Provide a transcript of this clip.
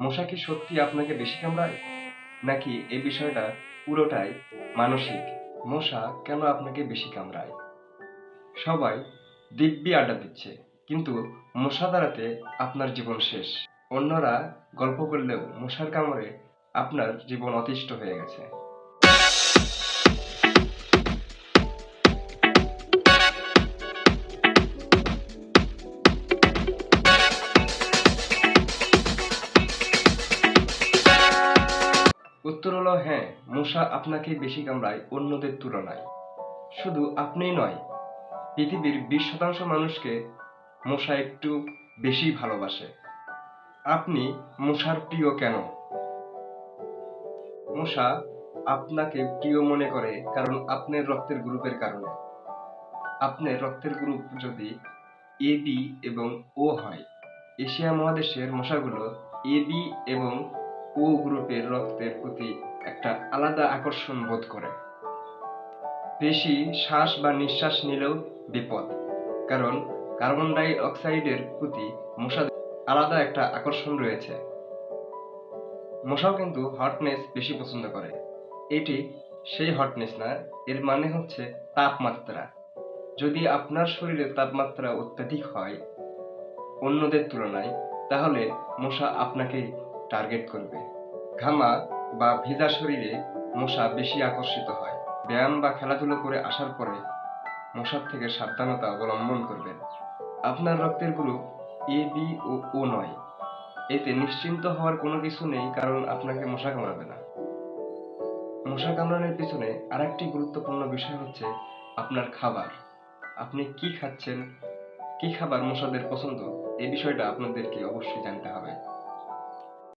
মশা কি সত্যি আপনাকে বেশি কামড়ায়? নাকি এই বিষয়টা পুরোটাই মানসিক? মশা কেন আপনাকে বেশি কামড়ায়? সবাই দিব্যি আড্ডা দিচ্ছে, কিন্তু মশা দাঁড়াতে আপনার জীবন শেষ। অন্যরা গল্প করলেও মশার কামড়ে আপনার জীবন অতিষ্ঠ হয়ে গেছে। উত্তর হলো হ্যাঁ মশা আপনাকে বেশি কামড়ায় অন্যদের তুলনায়। শুধু আপনিই নয়, পৃথিবীর বিশ শতাংশ মানুষকে মশা একটু বেশি ভালোবাসে। আপনি মশার প্রিয় কেন? মশা আপনাকে প্রিয় মনে করে কারণ আপনার রক্তের গ্রুপের কারণে। আপনার রক্তের গ্রুপ যদি এ, বি এবং ও হয়, এশিয়া মহাদেশের মশাগুলো এ, বি এবং ও গ্রুপের রক্তের প্রতি একটা আলাদা আকর্ষণ বোধ করে। বেশি শ্বাস বা নিঃশ্বাস নিলেও বিপদ, কারণ কার্বন ডাই অক্সাইডের প্রতি মশাদের আলাদা একটা আকর্ষণ রয়েছে। মশাও কিন্তু হটনেস বেশি পছন্দ করে। এটি সেই হটনেস না, এর মানে হচ্ছে তাপমাত্রা। যদি আপনার শরীরে তাপমাত্রা অত্যাধিক হয় অন্যদের তুলনায়, তাহলে মশা আপনাকে টার্গেট করবে। ঘামা বা ভেজা শরীরে মশা বেশি আকর্ষিত হয়। ব্যায়াম বা খেলাধুলো করে আসার পরে মশার থেকে সাবধানতা অবলম্বন করবেন। আপনার রক্তের গ্রুপ এ বি ও ও নয়। এতে নিশ্চিন্ত হওয়ার কোনো কিছু নেই, কারণ আপনাকে মশা কামড়াবে না। মশা কামড়ানোর পিছনে আরেকটি গুরুত্বপূর্ণ বিষয় হচ্ছে আপনার খাবার। আপনি কি খাচ্ছেন, কি খাবার মশাদের পছন্দ এই বিষয়টা আপনাদেরকে অবশ্যই জানতে হবে।